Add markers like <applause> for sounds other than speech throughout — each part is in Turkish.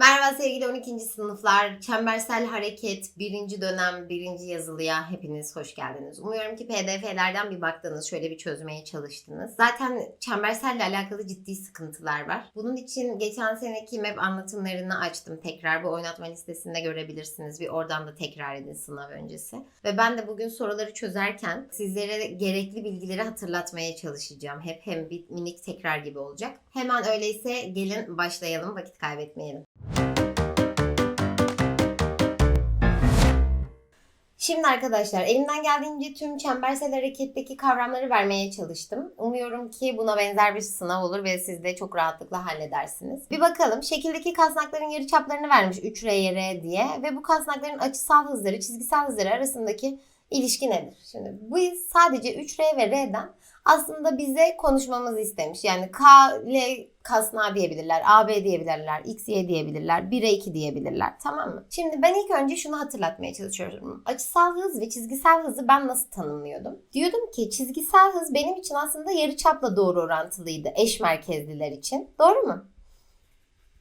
Bye. Merhaba sevgili 12. sınıflar. Çembersel Hareket 1. dönem 1. yazılıya hepiniz hoş geldiniz. Umuyorum ki pdf'lerden bir baktınız, şöyle bir çözmeye çalıştınız. Zaten çemberselle alakalı ciddi sıkıntılar var. Bunun için geçen seneki map anlatımlarını açtım tekrar. Bu oynatma listesinde görebilirsiniz. Bir oradan da tekrar edin sınav öncesi. Ve ben de bugün soruları çözerken sizlere gerekli bilgileri hatırlatmaya çalışacağım. Hep hem bir minik tekrar gibi olacak. Hemen öyleyse gelin başlayalım, vakit kaybetmeyelim. Şimdi arkadaşlar elimden geldiğince tüm çembersel hareketteki kavramları vermeye çalıştım. Umuyorum ki buna benzer bir sınav olur ve siz de çok rahatlıkla halledersiniz. Bir bakalım şekildeki kasnakların yarıçaplarını vermiş 3 R, R diye ve bu kasnakların açısal hızları, çizgisel hızları arasındaki ilişki nedir? Şimdi bu sadece 3R ve R'den aslında bize konuşmamızı istemiş. Yani K, L kasnağı diyebilirler, AB diyebilirler, X, Y diyebilirler, 1'e 2 diyebilirler. Tamam mı? Şimdi ben ilk önce şunu hatırlatmaya çalışıyorum. Açısal hız ve çizgisel hızı ben nasıl tanımlıyordum? Diyordum ki çizgisel hız benim için aslında yarıçapla doğru orantılıydı eş merkezliler için. Doğru mu?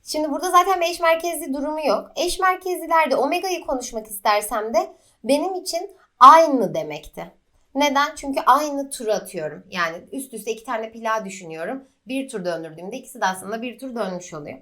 Şimdi burada zaten bir eş merkezli durumu yok. Eş merkezlilerde omega'yı konuşmak istersem de benim için aynı demekti. Neden? Çünkü aynı tur atıyorum. Yani üst üste iki tane plağı düşünüyorum. Bir tur döndürdüğümde ikisi de aslında bir tur dönmüş oluyor.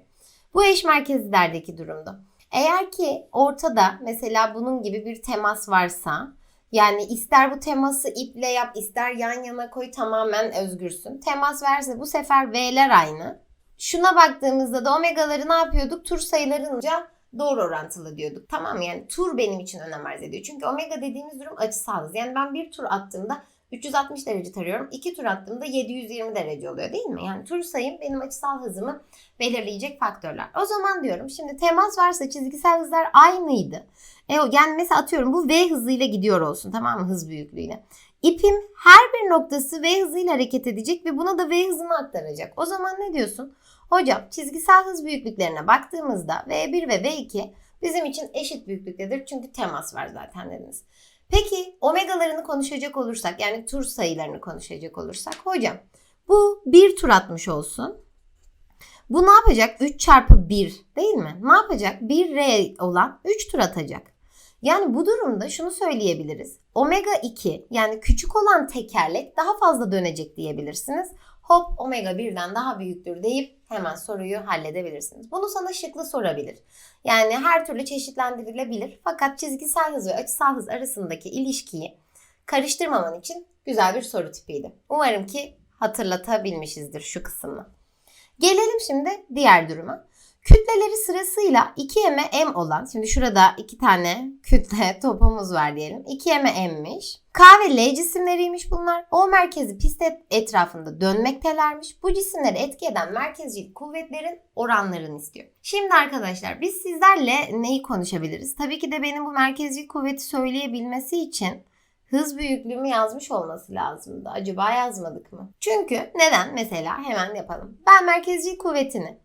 Bu eş merkezlerdeki durumda. Eğer ki ortada mesela bunun gibi bir temas varsa yani ister bu teması iple yap ister yan yana koy tamamen özgürsün. Temas verse bu sefer V'ler aynı. Şuna baktığımızda da omegaları ne yapıyorduk? Tur sayılarınca doğru orantılı diyorduk. Tamam? Yani tur benim için önem arz ediyor. Çünkü omega dediğimiz durum açısal hız. Yani ben bir tur attığımda 360 derece tarıyorum. İki tur attığımda 720 derece oluyor değil mi? Yani tur sayım benim açısal hızımı belirleyecek faktörler. O zaman diyorum şimdi temas varsa çizgisel hızlar aynıydı. E, yani mesela atıyorum bu V hızıyla gidiyor olsun tamam mı hız büyüklüğüyle. İpim her bir noktası V hızıyla hareket edecek ve buna da V hızını aktaracak. O zaman ne diyorsun? Hocam çizgisel hız büyüklüklerine baktığımızda V1 ve V2 bizim için eşit büyüklüktedir. Çünkü temas var zaten dediniz. Peki omegalarını konuşacak olursak yani tur sayılarını konuşacak olursak hocam bu bir tur atmış olsun. Bu ne yapacak? 3 çarpı 1 değil mi? Ne yapacak? 1 R olan 3 tur atacak. Yani bu durumda şunu söyleyebiliriz. Omega 2 yani küçük olan tekerlek daha fazla dönecek diyebilirsiniz. Hop omega 1'den daha büyüktür deyip hemen soruyu halledebilirsiniz. Bunu sana şıklı sorabilir. Yani her türlü çeşitlendirilebilir. Fakat çizgisel hız ve açısal hız arasındaki ilişkiyi karıştırmaman için güzel bir soru tipiydi. Umarım ki hatırlatabilmişizdir şu kısmını. Gelelim şimdi diğer duruma. Kütleleri sırasıyla 2m'e m olan, şimdi şurada iki tane kütle <laughs> topumuz var diyelim. 2m'e m'miş. K ve L cisimleriymiş bunlar. O merkezi pist etrafında dönmektelermiş. Bu cisimleri etki eden merkezcil kuvvetlerin oranlarını istiyor. Şimdi arkadaşlar biz sizlerle neyi konuşabiliriz? Tabii ki de benim bu merkezcil kuvveti söyleyebilmesi için hız büyüklüğümü yazmış olması lazımdı. Acaba yazmadık mı? Çünkü neden? Mesela hemen yapalım. Ben merkezcil kuvvetini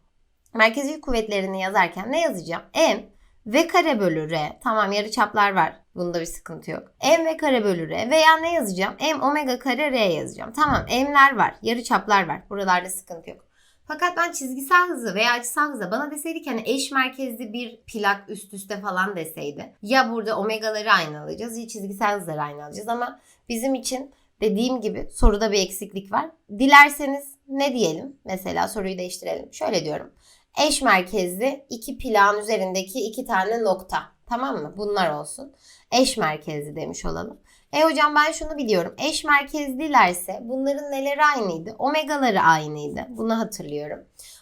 merkezi kuvvetlerini yazarken ne yazacağım? M v kare bölü r. Tamam yarı çaplar var. Bunda bir sıkıntı yok. M v kare bölü r veya ne yazacağım? M omega kare r yazacağım. Tamam m'ler var. Yarı çaplar var. Buralarda sıkıntı yok. Fakat ben çizgisel hızı veya açısal hızı bana deseydi ki hani eş merkezli bir plak üst üste falan deseydi. Ya burada omegaları aynı alacağız ya çizgisel hızları aynı alacağız ama bizim için dediğim gibi soruda bir eksiklik var. Dilerseniz ne diyelim? Mesela soruyu değiştirelim. Şöyle diyorum eş merkezli iki plan üzerindeki iki tane nokta. Tamam mı? Bunlar olsun. Eş merkezli demiş olalım. E hocam ben şunu biliyorum. Eş merkezlilerse bunların neleri aynıydı? Omegaları aynıydı. Bunu hatırlıyorum.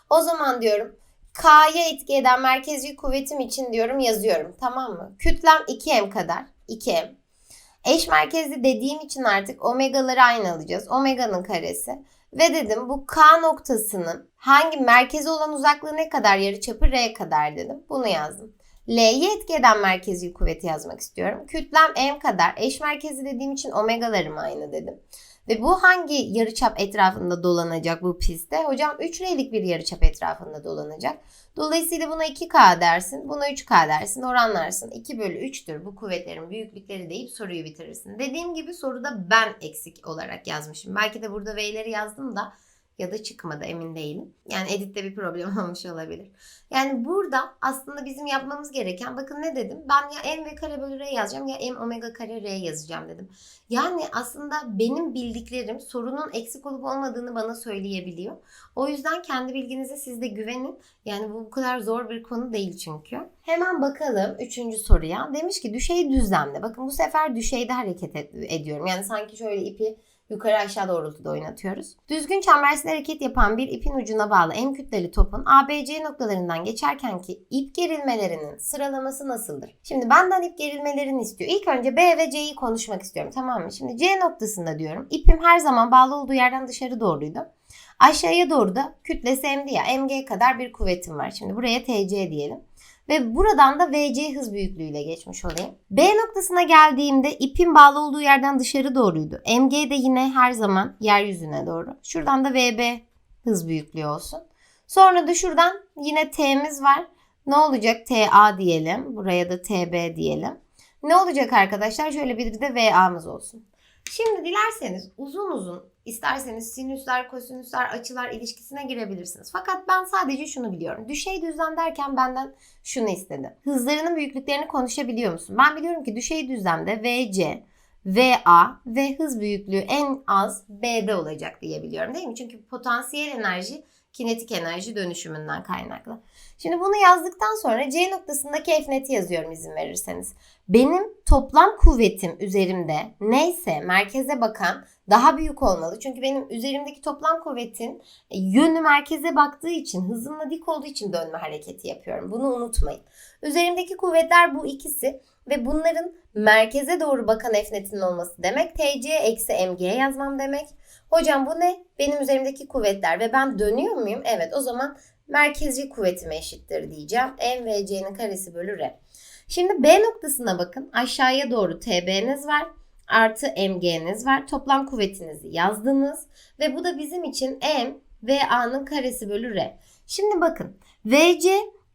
O zaman diyorum K'ya etki eden merkezci kuvvetim için diyorum yazıyorum. Tamam mı? Kütlem 2M kadar. 2M. Eş merkezli dediğim için artık omegaları aynı alacağız. Omega'nın karesi. Ve dedim bu K noktasının hangi merkezi olan uzaklığı ne kadar yarıçapı R kadar dedim. Bunu yazdım. L'ye etki eden merkezi kuvveti yazmak istiyorum. Kütlem M kadar. Eş merkezi dediğim için omegalarım aynı dedim. Ve bu hangi yarıçap etrafında dolanacak bu pistte? Hocam 3 R'lik bir yarıçap etrafında dolanacak. Dolayısıyla buna 2K dersin, buna 3K dersin, oranlarsın. 2 bölü 3'tür bu kuvvetlerin büyüklükleri deyip soruyu bitirirsin. Dediğim gibi soruda ben eksik olarak yazmışım. Belki de burada V'leri yazdım da ya da çıkmadı emin değilim. Yani editte bir problem <laughs> olmuş olabilir. Yani burada aslında bizim yapmamız gereken bakın ne dedim? Ben ya m ve kare bölü r yazacağım ya m omega kare r yazacağım dedim. Yani aslında benim bildiklerim sorunun eksik olup olmadığını bana söyleyebiliyor. O yüzden kendi bilginize siz de güvenin. Yani bu bu kadar zor bir konu değil çünkü. Hemen bakalım üçüncü soruya. Demiş ki düşey düzlemde. Bakın bu sefer düşeyde hareket ed- ediyorum. Yani sanki şöyle ipi yukarı aşağı doğrultuda oynatıyoruz. Düzgün çembersiz hareket yapan bir ipin ucuna bağlı M kütleli topun ABC noktalarından geçerken ki ip gerilmelerinin sıralaması nasıldır? Şimdi benden ip gerilmelerini istiyor. İlk önce B ve C'yi konuşmak istiyorum tamam mı? Şimdi C noktasında diyorum ipim her zaman bağlı olduğu yerden dışarı doğruydu. Aşağıya doğru da kütlesi M'di ya MG kadar bir kuvvetim var. Şimdi buraya TC diyelim. Ve buradan da VC hız büyüklüğüyle geçmiş olayım. B noktasına geldiğimde ipin bağlı olduğu yerden dışarı doğruydu. MG de yine her zaman yeryüzüne doğru. Şuradan da VB hız büyüklüğü olsun. Sonra da şuradan yine T'miz var. Ne olacak? TA diyelim. Buraya da TB diyelim. Ne olacak arkadaşlar? Şöyle bir de VA'mız olsun. Şimdi dilerseniz uzun uzun isterseniz sinüsler, kosinüsler, açılar ilişkisine girebilirsiniz. Fakat ben sadece şunu biliyorum. Düşey düzlem derken benden şunu istedi. Hızlarının büyüklüklerini konuşabiliyor musun? Ben biliyorum ki düşey düzlemde VC, VA ve hız büyüklüğü en az B'de olacak diyebiliyorum değil mi? Çünkü potansiyel enerji kinetik enerji dönüşümünden kaynaklı. Şimdi bunu yazdıktan sonra C noktasındaki F net'i yazıyorum izin verirseniz. Benim toplam kuvvetim üzerimde neyse merkeze bakan daha büyük olmalı. Çünkü benim üzerimdeki toplam kuvvetin yönü merkeze baktığı için, hızımla dik olduğu için dönme hareketi yapıyorum. Bunu unutmayın. Üzerimdeki kuvvetler bu ikisi ve bunların merkeze doğru bakan F netinin olması demek. TC eksi MG yazmam demek. Hocam bu ne? Benim üzerimdeki kuvvetler ve ben dönüyor muyum? Evet o zaman merkezci kuvvetime eşittir diyeceğim. M ve C'nin karesi bölü R. Şimdi B noktasına bakın. Aşağıya doğru TB'niz var. Artı MG'niz var. Toplam kuvvetinizi yazdınız. Ve bu da bizim için M ve A'nın karesi bölü R. Şimdi bakın. VC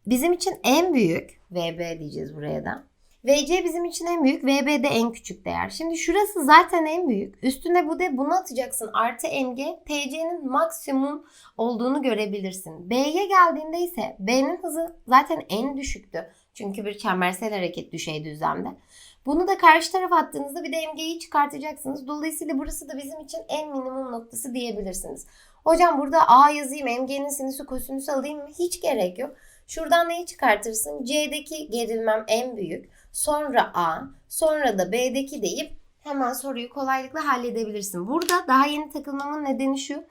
bizim için en büyük. VB diyeceğiz buraya da. VC bizim için en büyük, VB de en küçük değer. Şimdi şurası zaten en büyük. Üstüne bu de bunu atacaksın. Artı MG, TC'nin maksimum olduğunu görebilirsin. B'ye geldiğinde ise B'nin hızı zaten en düşüktü. Çünkü bir çembersel hareket düşey düzlemde. Bunu da karşı tarafa attığınızda bir de MG'yi çıkartacaksınız. Dolayısıyla burası da bizim için en minimum noktası diyebilirsiniz. Hocam burada A yazayım, MG'nin sinüsü kosinüsü alayım mı? Hiç gerek yok. Şuradan neyi çıkartırsın? C'deki gerilmem en büyük. Sonra A, sonra da B'deki deyip hemen soruyu kolaylıkla halledebilirsin. Burada daha yeni takılmamın nedeni şu.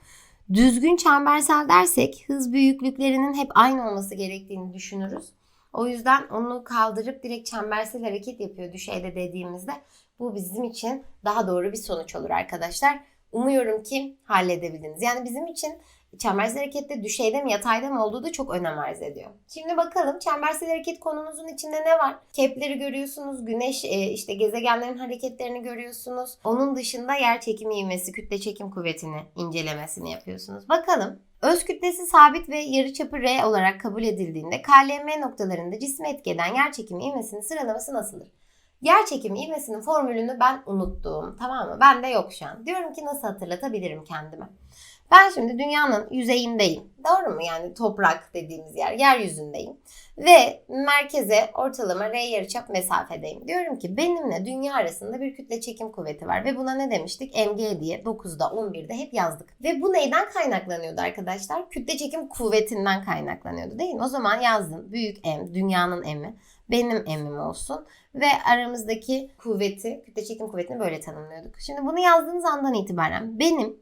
Düzgün çembersel dersek hız büyüklüklerinin hep aynı olması gerektiğini düşünürüz. O yüzden onu kaldırıp direkt çembersel hareket yapıyor düşeyde dediğimizde. Bu bizim için daha doğru bir sonuç olur arkadaşlar. Umuyorum ki halledebildiniz. Yani bizim için çembersel harekette düşeyde mi yatayda mı olduğu da çok önem arz ediyor. Şimdi bakalım çembersel hareket konumuzun içinde ne var? Kepleri görüyorsunuz, güneş e, işte gezegenlerin hareketlerini görüyorsunuz. Onun dışında yer çekimi ivmesi, kütle çekim kuvvetini incelemesini yapıyorsunuz. Bakalım Öz kütlesi sabit ve yarıçapı R olarak kabul edildiğinde KLM noktalarında cismi etkileyen yer çekimi ivmesinin sıralaması nasıldır? Yer çekimi ivmesinin formülünü ben unuttum. Tamam mı? Ben de yok şu an. Diyorum ki nasıl hatırlatabilirim kendime? Ben şimdi dünyanın yüzeyindeyim. Doğru mu? Yani toprak dediğimiz yer, yeryüzündeyim. Ve merkeze ortalama R yarıçap mesafedeyim. Diyorum ki benimle dünya arasında bir kütle çekim kuvveti var. Ve buna ne demiştik? MG diye 9'da 11'de hep yazdık. Ve bu neyden kaynaklanıyordu arkadaşlar? Kütle çekim kuvvetinden kaynaklanıyordu değil mi? O zaman yazdım. Büyük M, dünyanın M'i. Benim M'im olsun. Ve aramızdaki kuvveti, kütle çekim kuvvetini böyle tanımlıyorduk. Şimdi bunu yazdığınız andan itibaren benim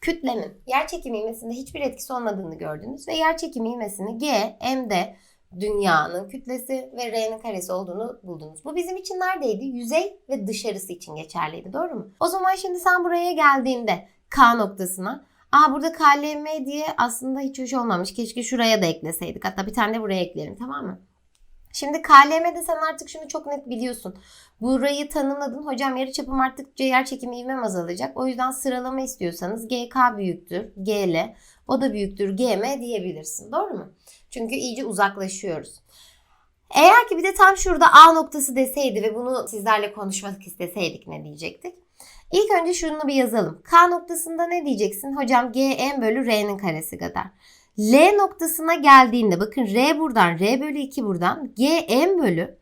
kütlemin yer çekimi ivmesinde hiçbir etkisi olmadığını gördünüz ve yer çekimi ivmesini G, M'de dünyanın kütlesi ve R'nin karesi olduğunu buldunuz. Bu bizim için neredeydi? Yüzey ve dışarısı için geçerliydi. Doğru mu? O zaman şimdi sen buraya geldiğinde K noktasına Aa burada KLM diye aslında hiç hoş olmamış. Keşke şuraya da ekleseydik. Hatta bir tane de buraya eklerim tamam mı? Şimdi KLM'de sen artık şunu çok net biliyorsun. Burayı tanımladın. Hocam yarı çapım arttıkça yer çekimi ivmem azalacak. O yüzden sıralama istiyorsanız GK büyüktür. GL. O da büyüktür. GM diyebilirsin. Doğru mu? Çünkü iyice uzaklaşıyoruz. Eğer ki bir de tam şurada A noktası deseydi ve bunu sizlerle konuşmak isteseydik ne diyecektik? İlk önce şunu bir yazalım. K noktasında ne diyeceksin? Hocam G m bölü R'nin karesi kadar. L noktasına geldiğinde bakın R buradan, R bölü 2 buradan. G m bölü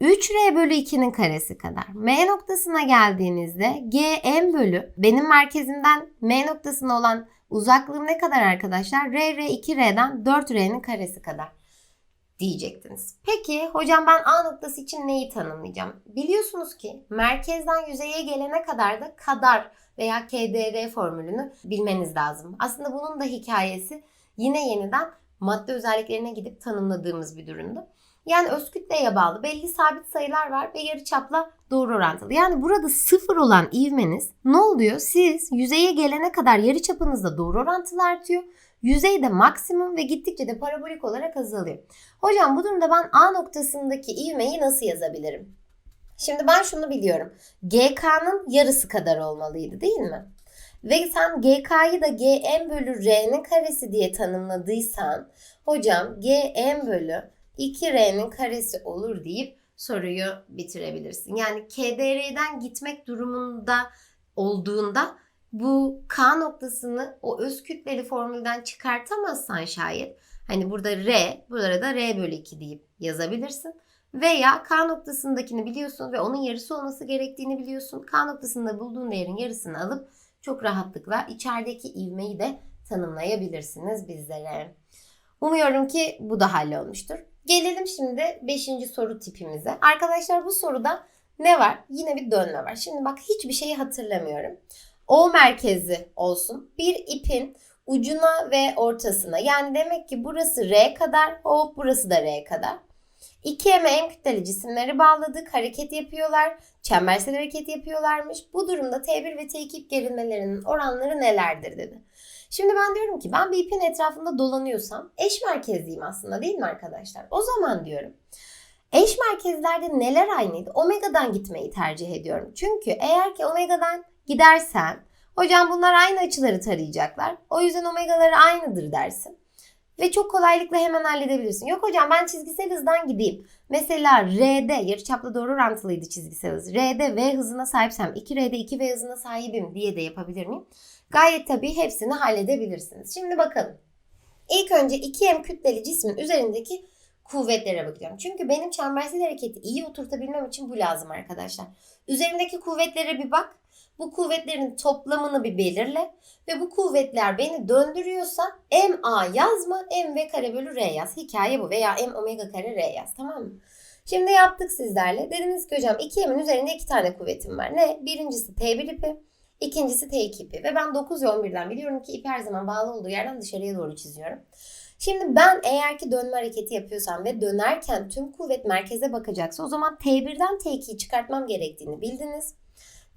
3R bölü 2'nin karesi kadar. M noktasına geldiğinizde G m bölü benim merkezimden M noktasına olan uzaklığım ne kadar arkadaşlar? R, R, 2R'den 4R'nin karesi kadar diyecektiniz. Peki hocam ben A noktası için neyi tanımlayacağım? Biliyorsunuz ki merkezden yüzeye gelene kadar da kadar veya KDR formülünü bilmeniz lazım. Aslında bunun da hikayesi yine yeniden madde özelliklerine gidip tanımladığımız bir durumdu. Yani öz kütleye bağlı belli sabit sayılar var ve yarıçapla doğru orantılı. Yani burada sıfır olan ivmeniz ne oluyor? Siz yüzeye gelene kadar yarıçapınızda doğru orantılı artıyor. Yüzeyde maksimum ve gittikçe de parabolik olarak azalıyor. Hocam bu durumda ben A noktasındaki ivmeyi nasıl yazabilirim? Şimdi ben şunu biliyorum. GK'nın yarısı kadar olmalıydı değil mi? Ve sen GK'yı da GM bölü R'nin karesi diye tanımladıysan hocam GM bölü 2R'nin karesi olur deyip soruyu bitirebilirsin. Yani KDR'den gitmek durumunda olduğunda bu K noktasını o öz kütleli formülden çıkartamazsan şayet hani burada R, burada da R bölü 2 deyip yazabilirsin. Veya K noktasındakini biliyorsun ve onun yarısı olması gerektiğini biliyorsun. K noktasında bulduğun değerin yarısını alıp çok rahatlıkla içerideki ivmeyi de tanımlayabilirsiniz bizlere. Umuyorum ki bu da hallolmuştur. Gelelim şimdi 5. soru tipimize. Arkadaşlar bu soruda ne var? Yine bir dönme var. Şimdi bak hiçbir şeyi hatırlamıyorum. O merkezi olsun. Bir ipin ucuna ve ortasına. Yani demek ki burası R kadar, hop burası da R kadar. İki eme en kütleli cisimleri bağladık, hareket yapıyorlar, çembersel hareket yapıyorlarmış. Bu durumda T1 ve T2 ip gerilmelerinin oranları nelerdir dedi. Şimdi ben diyorum ki ben bir ipin etrafında dolanıyorsam eş merkezliyim aslında değil mi arkadaşlar? O zaman diyorum eş merkezlerde neler aynıydı? Omega'dan gitmeyi tercih ediyorum. Çünkü eğer ki omega'dan gidersen hocam bunlar aynı açıları tarayacaklar. O yüzden omegaları aynıdır dersin. Ve çok kolaylıkla hemen halledebilirsin. Yok hocam ben çizgisel hızdan gideyim. Mesela R'de yarıçapla doğru orantılıydı çizgisel hız. R'de V hızına sahipsem 2R'de 2V hızına sahibim diye de yapabilir miyim? Gayet tabii hepsini halledebilirsiniz. Şimdi bakalım. İlk önce 2M kütleli cismin üzerindeki kuvvetlere bakacağım. Çünkü benim çembersel hareketi iyi oturtabilmem için bu lazım arkadaşlar. Üzerindeki kuvvetlere bir bak. Bu kuvvetlerin toplamını bir belirle. Ve bu kuvvetler beni döndürüyorsa MA yazma, MV kare bölü R yaz. Hikaye bu. Veya M omega kare R yaz. Tamam mı? Şimdi yaptık sizlerle. Dediniz ki hocam 2M'in üzerinde iki tane kuvvetim var. Ne? Birincisi T1 ipi. İkincisi T2 ipi. Ve ben 9 ve 11'den biliyorum ki ip her zaman bağlı olduğu yerden dışarıya doğru çiziyorum. Şimdi ben eğer ki dönme hareketi yapıyorsam ve dönerken tüm kuvvet merkeze bakacaksa o zaman T1'den T2'yi çıkartmam gerektiğini bildiniz.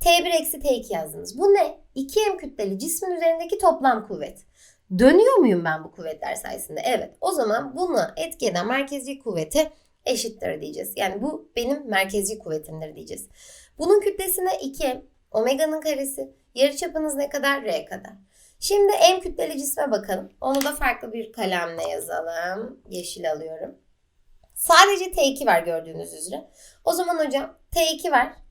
T1 eksi T2 yazdınız. Bu ne? 2M kütleli cismin üzerindeki toplam kuvvet. Dönüyor muyum ben bu kuvvetler sayesinde? Evet. O zaman bunu etki eden merkezi kuvvete eşittir diyeceğiz. Yani bu benim merkezi kuvvetimdir diyeceğiz. Bunun kütlesine 2M, omega'nın karesi, yarıçapınız ne kadar? R kadar. Şimdi M kütleli cisme bakalım. Onu da farklı bir kalemle yazalım. Yeşil alıyorum. Sadece T2 var gördüğünüz üzere. O zaman hocam T2 var.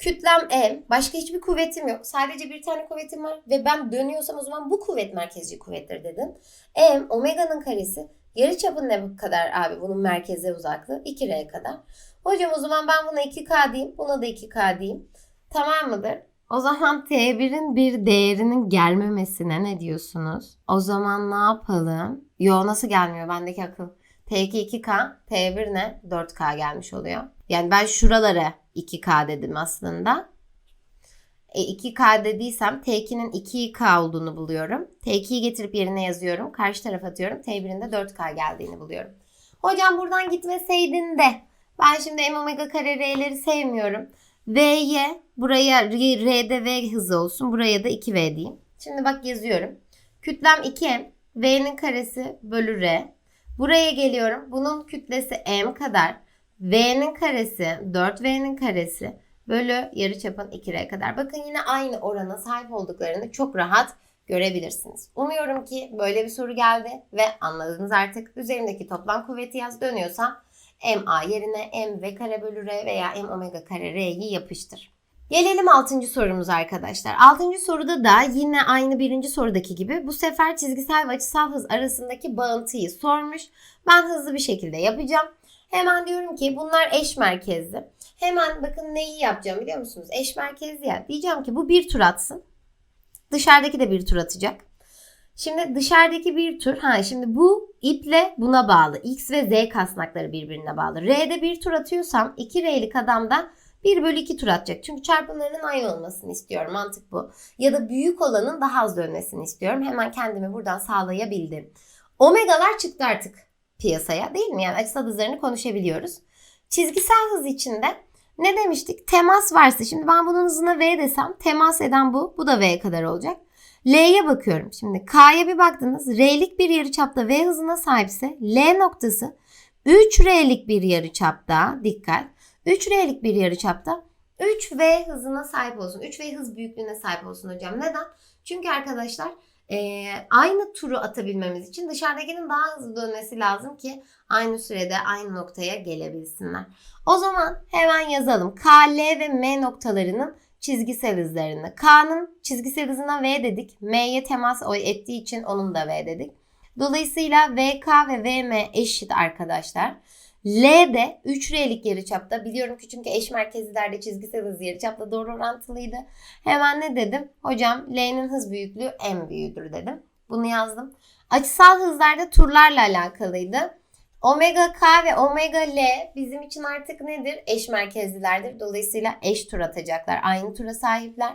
Kütlem M. Başka hiçbir kuvvetim yok. Sadece bir tane kuvvetim var. Ve ben dönüyorsam o zaman bu kuvvet merkezci kuvvettir dedin. M omega'nın karesi. Yarı çapı ne kadar abi bunun merkeze uzaklığı? 2R kadar. Hocam o zaman ben buna 2K diyeyim. Buna da 2K diyeyim. Tamam mıdır? O zaman T1'in bir değerinin gelmemesine ne diyorsunuz? O zaman ne yapalım? Yo nasıl gelmiyor bendeki akıl? T2 2K, T1 ne? 4K gelmiş oluyor. Yani ben şuralara 2K dedim aslında. E 2K dediysem T2'nin 2K olduğunu buluyorum. T2'yi getirip yerine yazıyorum. Karşı tarafa atıyorum. T1'in de 4K geldiğini buluyorum. Hocam buradan gitmeseydin de ben şimdi M omega kare R'leri sevmiyorum. V'ye buraya R'de V hızı olsun. Buraya da 2V diyeyim. Şimdi bak yazıyorum. Kütlem 2M. V'nin karesi bölü R. Buraya geliyorum. Bunun kütlesi M kadar. V'nin karesi 4V'nin karesi bölü yarıçapın 2R kadar. Bakın yine aynı orana sahip olduklarını çok rahat görebilirsiniz. Umuyorum ki böyle bir soru geldi ve anladınız artık. Üzerindeki toplam kuvveti yaz dönüyorsa MA yerine M V kare bölü R veya M omega kare R'yi yapıştır. Gelelim 6. sorumuz arkadaşlar. 6. soruda da yine aynı birinci sorudaki gibi bu sefer çizgisel ve açısal hız arasındaki bağıntıyı sormuş. Ben hızlı bir şekilde yapacağım. Hemen diyorum ki bunlar eş merkezli. Hemen bakın neyi yapacağım biliyor musunuz? Eş merkezli ya. Diyeceğim ki bu bir tur atsın. Dışarıdaki de bir tur atacak. Şimdi dışarıdaki bir tur. Ha şimdi bu iple buna bağlı. X ve Z kasnakları birbirine bağlı. R'de bir tur atıyorsam 2R'lik adam da 1 bölü 2 tur atacak. Çünkü çarpımlarının aynı olmasını istiyorum. Mantık bu. Ya da büyük olanın daha az dönmesini istiyorum. Hemen kendimi buradan sağlayabildim. Omegalar çıktı artık piyasaya değil mi? Yani açısal hızlarını konuşabiliyoruz. Çizgisel hız içinde ne demiştik? Temas varsa şimdi ben bunun hızına V desem temas eden bu. Bu da V kadar olacak. L'ye bakıyorum. Şimdi K'ya bir baktınız. R'lik bir yarıçapta V hızına sahipse L noktası 3R'lik bir yarıçapta dikkat. 3R'lik bir yarıçapta 3V hızına sahip olsun. 3V hız büyüklüğüne sahip olsun hocam. Neden? Çünkü arkadaşlar e, aynı turu atabilmemiz için dışarıdakinin daha hızlı dönmesi lazım ki aynı sürede aynı noktaya gelebilsinler. O zaman hemen yazalım. K, L ve M noktalarının çizgisel hızlarını. K'nın çizgisel hızına V dedik. M'ye temas ettiği için onun da V dedik. Dolayısıyla VK ve VM eşit arkadaşlar. L de 3R'lik yarıçapta. Biliyorum ki çünkü eş merkezlilerde çizgisel hız yarıçapla doğru orantılıydı. Hemen ne dedim? Hocam L'nin hız büyüklüğü en büyüğüdür dedim. Bunu yazdım. Açısal hızlarda turlarla alakalıydı. Omega K ve Omega L bizim için artık nedir? Eş merkezlilerdir. Dolayısıyla eş tur atacaklar. Aynı tura sahipler.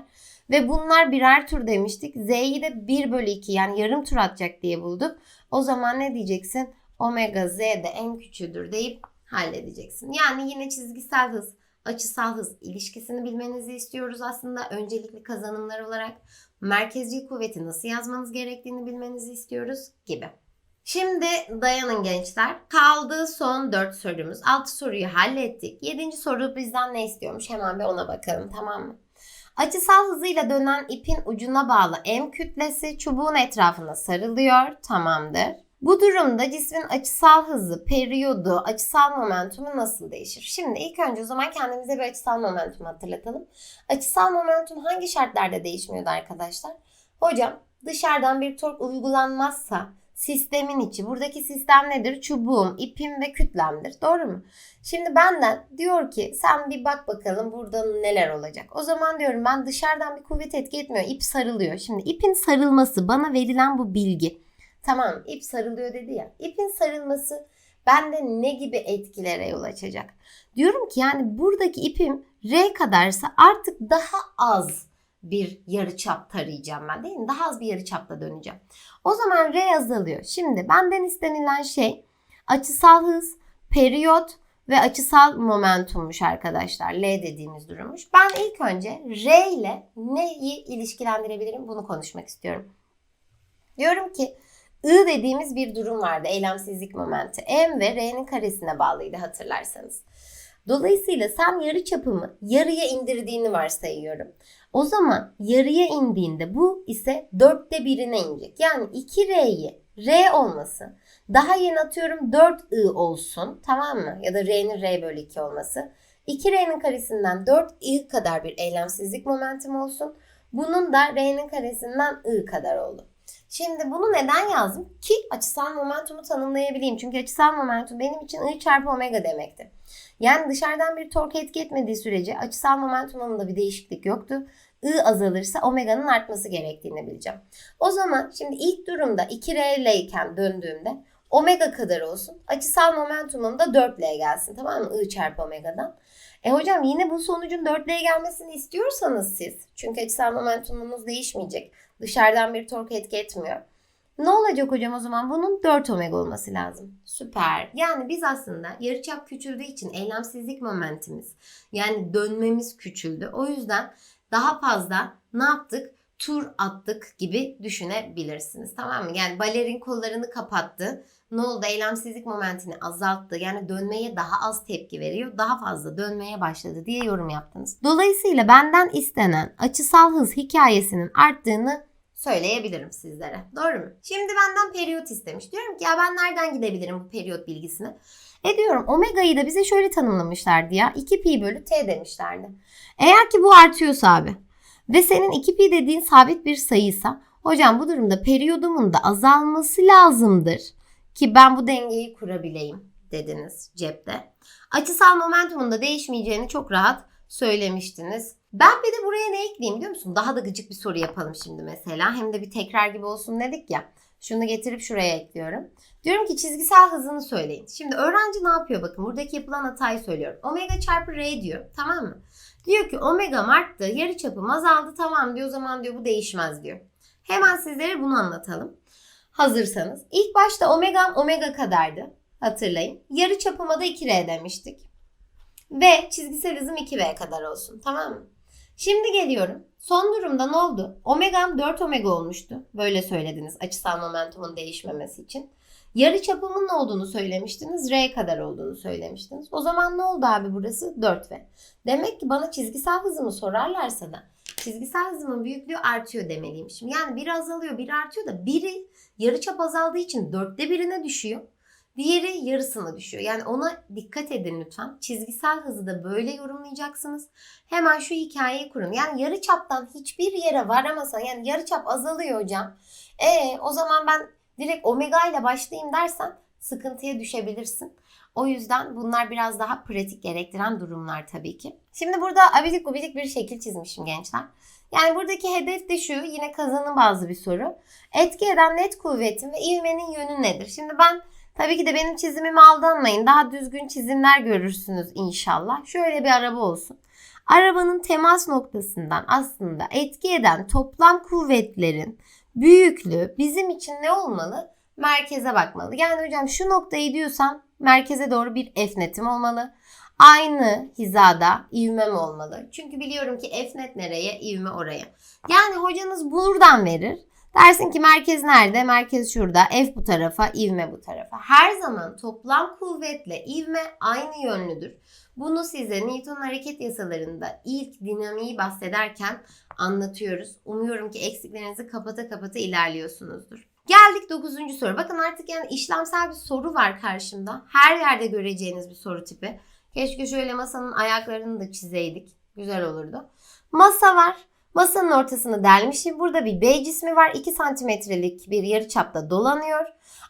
Ve bunlar birer tur demiştik. Z'yi de 1 bölü 2 yani yarım tur atacak diye bulduk. O zaman ne diyeceksin? Omega Z de en küçüğüdür deyip halledeceksin. Yani yine çizgisel hız, açısal hız ilişkisini bilmenizi istiyoruz aslında. Öncelikli kazanımlar olarak merkezci kuvveti nasıl yazmanız gerektiğini bilmenizi istiyoruz gibi. Şimdi dayanın gençler. Kaldı son 4 sorumuz. 6 soruyu hallettik. 7. soru bizden ne istiyormuş? Hemen bir ona bakalım tamam mı? Açısal hızıyla dönen ipin ucuna bağlı M kütlesi çubuğun etrafına sarılıyor. Tamamdır. Bu durumda cismin açısal hızı, periyodu, açısal momentumu nasıl değişir? Şimdi ilk önce o zaman kendimize bir açısal momentum hatırlatalım. Açısal momentum hangi şartlarda değişmiyordu arkadaşlar? Hocam dışarıdan bir tork uygulanmazsa sistemin içi. Buradaki sistem nedir? Çubuğum, ipim ve kütlemdir. Doğru mu? Şimdi benden diyor ki sen bir bak bakalım burada neler olacak. O zaman diyorum ben dışarıdan bir kuvvet etki etmiyor. İp sarılıyor. Şimdi ipin sarılması bana verilen bu bilgi. Tamam ip sarılıyor dedi ya. İpin sarılması bende ne gibi etkilere yol açacak? Diyorum ki yani buradaki ipim R kadarsa artık daha az bir yarıçap tarayacağım ben değil mi? Daha az bir yarıçapla döneceğim. O zaman R azalıyor. Şimdi benden istenilen şey açısal hız, periyot ve açısal momentummuş arkadaşlar. L dediğimiz durummuş. Ben ilk önce R ile neyi ilişkilendirebilirim bunu konuşmak istiyorum. Diyorum ki I dediğimiz bir durum vardı. Eylemsizlik momenti. M ve R'nin karesine bağlıydı hatırlarsanız. Dolayısıyla sen yarı çapımı yarıya indirdiğini varsayıyorum. O zaman yarıya indiğinde bu ise dörtte birine inecek. Yani 2R'yi R olması daha yeni atıyorum 4I olsun tamam mı? Ya da R'nin R bölü 2 olması. 2R'nin karesinden 4I kadar bir eylemsizlik momentum olsun. Bunun da R'nin karesinden I kadar oldu. Şimdi bunu neden yazdım? Ki açısal momentumu tanımlayabileyim. Çünkü açısal momentum benim için I çarpı omega demekti. Yani dışarıdan bir tork etki etmediği sürece açısal momentumunda bir değişiklik yoktu. I azalırsa omega'nın artması gerektiğini bileceğim. O zaman şimdi ilk durumda 2R iken döndüğümde omega kadar olsun. Açısal momentumum da 4L gelsin tamam mı? I çarpı omega'dan. E hocam yine bu sonucun 4L'ye gelmesini istiyorsanız siz. Çünkü açısal momentumunuz değişmeyecek. Dışarıdan bir tork etki etmiyor. Ne olacak hocam o zaman? Bunun 4 omega olması lazım. Süper. Yani biz aslında yarıçap küçüldüğü için eylemsizlik momentimiz yani dönmemiz küçüldü. O yüzden daha fazla ne yaptık? Tur attık gibi düşünebilirsiniz. Tamam mı? Yani balerin kollarını kapattı. Ne oldu? Eylemsizlik momentini azalttı. Yani dönmeye daha az tepki veriyor. Daha fazla dönmeye başladı diye yorum yaptınız. Dolayısıyla benden istenen açısal hız hikayesinin arttığını söyleyebilirim sizlere. Doğru mu? Şimdi benden periyot istemiş. Diyorum ki ya ben nereden gidebilirim bu periyot bilgisini? E diyorum omega'yı da bize şöyle tanımlamışlardı ya. 2 pi bölü t demişlerdi. Eğer ki bu artıyorsa abi ve senin 2 pi dediğin sabit bir sayıysa hocam bu durumda periyodumun da azalması lazımdır ki ben bu dengeyi kurabileyim dediniz cepte. Açısal momentumun da değişmeyeceğini çok rahat söylemiştiniz. Ben bir de buraya ne ekleyeyim biliyor musun? Daha da gıcık bir soru yapalım şimdi mesela. Hem de bir tekrar gibi olsun dedik ya. Şunu getirip şuraya ekliyorum. Diyorum ki çizgisel hızını söyleyin. Şimdi öğrenci ne yapıyor bakın. Buradaki yapılan hatayı söylüyorum. Omega çarpı R diyor. Tamam mı? Diyor ki omega arttı. Yarı çapım azaldı. Tamam diyor. O zaman diyor bu değişmez diyor. Hemen sizlere bunu anlatalım. Hazırsanız. İlk başta omega omega kadardı. Hatırlayın. Yarı çapıma da 2R demiştik. Ve çizgisel hızım 2V kadar olsun. Tamam mı? Şimdi geliyorum. Son durumda ne oldu? Omegam 4 omega olmuştu. Böyle söylediniz açısal momentumun değişmemesi için. Yarı çapımın ne olduğunu söylemiştiniz. R kadar olduğunu söylemiştiniz. O zaman ne oldu abi burası? 4V. Demek ki bana çizgisel hızımı sorarlarsa da çizgisel hızımın büyüklüğü artıyor demeliymişim. Yani biri azalıyor, biri artıyor da biri yarı çap azaldığı için dörtte birine düşüyor. Diğeri yarısına düşüyor. Yani ona dikkat edin lütfen. Çizgisel hızı da böyle yorumlayacaksınız. Hemen şu hikayeyi kurun. Yani yarı çaptan hiçbir yere varamasa yani yarı çap azalıyor hocam. E o zaman ben direkt omega ile başlayayım dersen sıkıntıya düşebilirsin. O yüzden bunlar biraz daha pratik gerektiren durumlar tabii ki. Şimdi burada abidik gubidik bir şekil çizmişim gençler. Yani buradaki hedef de şu yine kazanın bazı bir soru. Etki eden net kuvvetin ve ivmenin yönü nedir? Şimdi ben Tabii ki de benim çizimime aldanmayın. Daha düzgün çizimler görürsünüz inşallah. Şöyle bir araba olsun. Arabanın temas noktasından aslında etki eden toplam kuvvetlerin büyüklüğü bizim için ne olmalı? Merkeze bakmalı. Yani hocam şu noktayı diyorsam merkeze doğru bir F olmalı. Aynı hizada ivmem olmalı. Çünkü biliyorum ki F net nereye, ivme oraya. Yani hocanız buradan verir. Dersin ki merkez nerede? Merkez şurada. F bu tarafa, ivme bu tarafa. Her zaman toplam kuvvetle ivme aynı yönlüdür. Bunu size Newton hareket yasalarında ilk dinamiği bahsederken anlatıyoruz. Umuyorum ki eksiklerinizi kapata kapata ilerliyorsunuzdur. Geldik 9. soru. Bakın artık yani işlemsel bir soru var karşımda. Her yerde göreceğiniz bir soru tipi. Keşke şöyle masanın ayaklarını da çizeydik. Güzel olurdu. Masa var. Masanın ortasını delmişim. Burada bir B cismi var. 2 santimetrelik bir yarı çapta dolanıyor.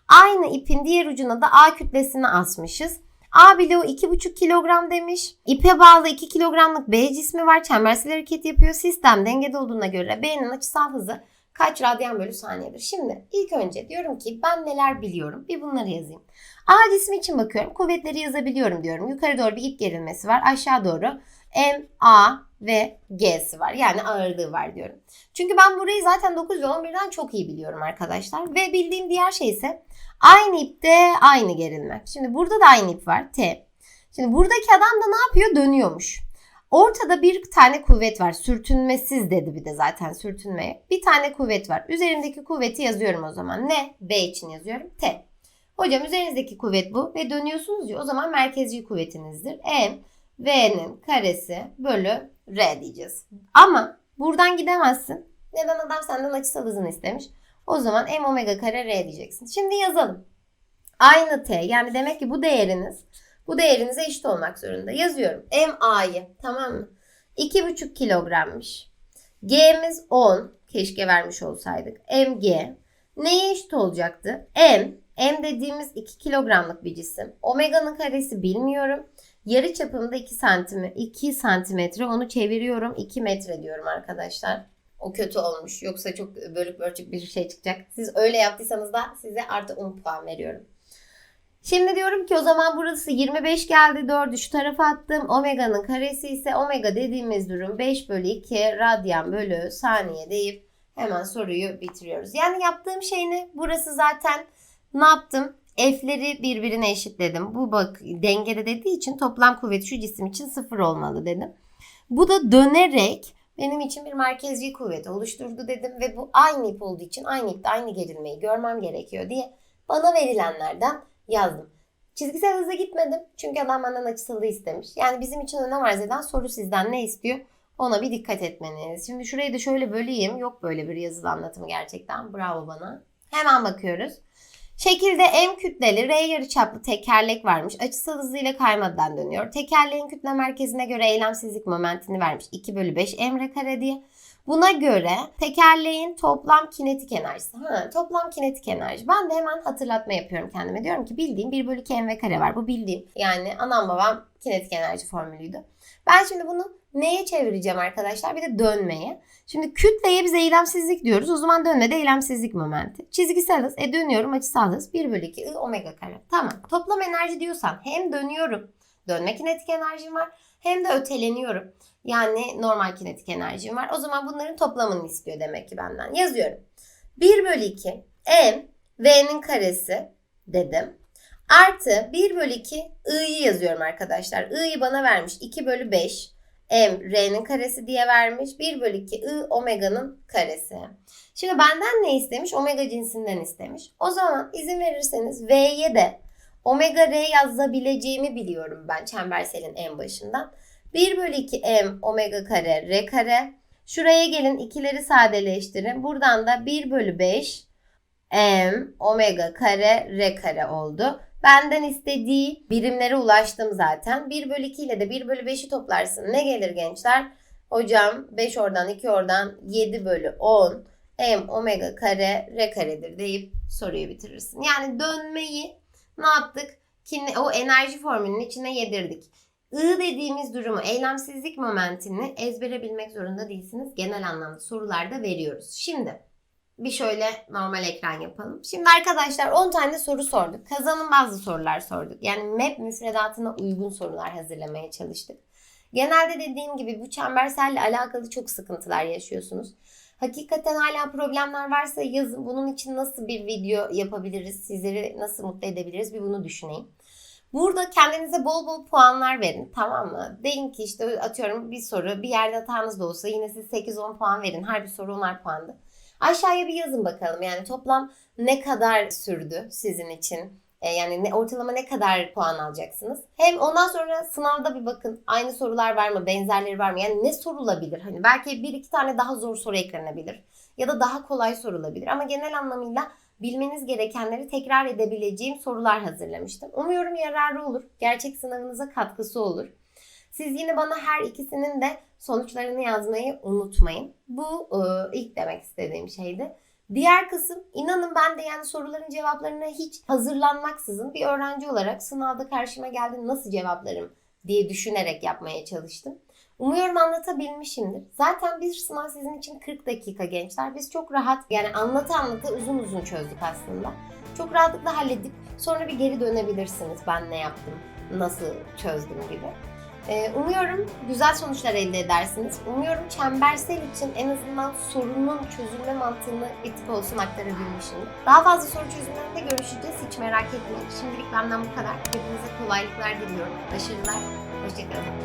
Aynı ipin diğer ucuna da A kütlesini asmışız. A bloğu 2,5 kilogram demiş. İpe bağlı 2 kilogramlık B cismi var. Çembersel hareket yapıyor. Sistem dengede olduğuna göre B'nin açısal hızı kaç radyan bölü saniyedir? Şimdi ilk önce diyorum ki ben neler biliyorum? Bir bunları yazayım. A cismi için bakıyorum. Kuvvetleri yazabiliyorum diyorum. Yukarı doğru bir ip gerilmesi var. Aşağı doğru M, A ve G'si var. Yani ağırlığı var diyorum. Çünkü ben burayı zaten 9 ve 11'den çok iyi biliyorum arkadaşlar. Ve bildiğim diğer şey ise aynı ipte aynı gerilme. Şimdi burada da aynı ip var. T. Şimdi buradaki adam da ne yapıyor? Dönüyormuş. Ortada bir tane kuvvet var. Sürtünmesiz dedi bir de zaten sürtünmeye. Bir tane kuvvet var. Üzerimdeki kuvveti yazıyorum o zaman. Ne? B için yazıyorum. T. Hocam üzerinizdeki kuvvet bu ve dönüyorsunuz ya o zaman merkezi kuvvetinizdir. M V'nin karesi bölü R diyeceğiz. Ama buradan gidemezsin. Neden adam senden açısal hızını istemiş? O zaman M omega kare R diyeceksin. Şimdi yazalım. Aynı T yani demek ki bu değeriniz bu değerinize eşit olmak zorunda. Yazıyorum. M A'yı tamam mı? 2,5 kilogrammış. G'miz 10. Keşke vermiş olsaydık. M G. Neye eşit olacaktı? M. M dediğimiz 2 kilogramlık bir cisim. Omega'nın karesi bilmiyorum. Yarı çapımda 2 santim, 2 santimetre onu çeviriyorum 2 metre diyorum arkadaşlar. O kötü olmuş. Yoksa çok bölük bölçük bir şey çıkacak. Siz öyle yaptıysanız da size artı 10 puan veriyorum. Şimdi diyorum ki o zaman burası 25 geldi. 4'ü şu tarafa attım. Omega'nın karesi ise omega dediğimiz durum 5 bölü 2 radyan bölü saniye deyip hemen soruyu bitiriyoruz. Yani yaptığım şey ne? Burası zaten ne yaptım? F'leri birbirine eşitledim. Bu bak dengede dediği için toplam kuvvet şu cisim için sıfır olmalı dedim. Bu da dönerek benim için bir merkezi kuvvet oluşturdu dedim ve bu aynı ip olduğu için aynı ipte aynı gerilmeyi görmem gerekiyor diye bana verilenlerden yazdım. Çizgisel hıza gitmedim çünkü adam benden açısalı istemiş. Yani bizim için önem arz eden soru sizden ne istiyor? Ona bir dikkat etmeniz. Şimdi şurayı da şöyle böleyim. Yok böyle bir yazılı anlatımı gerçekten. Bravo bana. Hemen bakıyoruz. Şekilde M kütleli R yarıçaplı tekerlek varmış. Açısal hızıyla kaymadan dönüyor. Tekerleğin kütle merkezine göre eylemsizlik momentini vermiş. 2 bölü 5 m kare diye. Buna göre tekerleğin toplam kinetik enerjisi. Ha, toplam kinetik enerji. Ben de hemen hatırlatma yapıyorum kendime. Diyorum ki bildiğim 1 bölü 2 mv kare var. Bu bildiğim. Yani anam babam kinetik enerji formülüydü. Ben şimdi bunu neye çevireceğim arkadaşlar? Bir de dönmeye. Şimdi kütleye biz eylemsizlik diyoruz. O zaman dönme de eylemsizlik momenti. Çizgisel hız. E dönüyorum açısal hız. 1 bölü 2 I omega kare. Tamam. Toplam enerji diyorsan hem dönüyorum. Dönme kinetik enerjim var. Hem de öteleniyorum. Yani normal kinetik enerjim var. O zaman bunların toplamını istiyor demek ki benden. Yazıyorum. 1 bölü 2 m v'nin karesi dedim. Artı 1 bölü 2 i'yi yazıyorum arkadaşlar. i'yi bana vermiş 2 bölü 5 m r'nin karesi diye vermiş. 1 bölü 2 i omega'nın karesi. Şimdi benden ne istemiş? Omega cinsinden istemiş. O zaman izin verirseniz v'ye de omega r yazabileceğimi biliyorum ben çemberselin en başından. 1 bölü 2 m omega kare r kare. Şuraya gelin ikileri sadeleştirin. Buradan da 1 bölü 5 m omega kare r kare oldu. Benden istediği birimlere ulaştım zaten. 1 bölü 2 ile de 1 bölü 5'i toplarsın. Ne gelir gençler? Hocam 5 oradan 2 oradan 7 bölü 10 m omega kare r karedir deyip soruyu bitirirsin. Yani dönmeyi ne yaptık? O enerji formülünün içine yedirdik. I dediğimiz durumu, eylemsizlik momentini ezbere bilmek zorunda değilsiniz. Genel anlamda sorularda veriyoruz. Şimdi bir şöyle normal ekran yapalım. Şimdi arkadaşlar 10 tane soru sorduk. Kazanın bazı sorular sorduk. Yani MEP müfredatına uygun sorular hazırlamaya çalıştık. Genelde dediğim gibi bu çemberselle alakalı çok sıkıntılar yaşıyorsunuz. Hakikaten hala problemler varsa yazın. Bunun için nasıl bir video yapabiliriz? Sizleri nasıl mutlu edebiliriz? Bir bunu düşüneyim. Burada kendinize bol bol puanlar verin tamam mı? Deyin ki işte atıyorum bir soru bir yerde hatanız da olsa yine siz 8-10 puan verin. Her bir soru 10'ar puandı. Aşağıya bir yazın bakalım yani toplam ne kadar sürdü sizin için? E, yani ne, ortalama ne kadar puan alacaksınız? Hem ondan sonra sınavda bir bakın aynı sorular var mı, benzerleri var mı? Yani ne sorulabilir? Hani belki bir iki tane daha zor soru eklenebilir ya da daha kolay sorulabilir ama genel anlamıyla bilmeniz gerekenleri tekrar edebileceğim sorular hazırlamıştım. Umuyorum yararı olur. Gerçek sınavınıza katkısı olur. Siz yine bana her ikisinin de sonuçlarını yazmayı unutmayın. Bu e, ilk demek istediğim şeydi. Diğer kısım inanın ben de yani soruların cevaplarına hiç hazırlanmaksızın bir öğrenci olarak sınavda karşıma geldi nasıl cevaplarım diye düşünerek yapmaya çalıştım. Umuyorum anlatabilmişimdir. Zaten bir sınav sizin için 40 dakika gençler. Biz çok rahat yani anlata anlata uzun uzun çözdük aslında. Çok rahatlıkla halledip sonra bir geri dönebilirsiniz. Ben ne yaptım, nasıl çözdüm gibi. Ee, umuyorum güzel sonuçlar elde edersiniz. Umuyorum çembersel için en azından sorunun çözülme mantığını bir olsun aktarabilmişim. Daha fazla soru çözümlerinde görüşeceğiz. Hiç merak etmeyin. Şimdilik benden bu kadar. Hepinize kolaylıklar diliyorum. Başarılar. Hoşçakalın.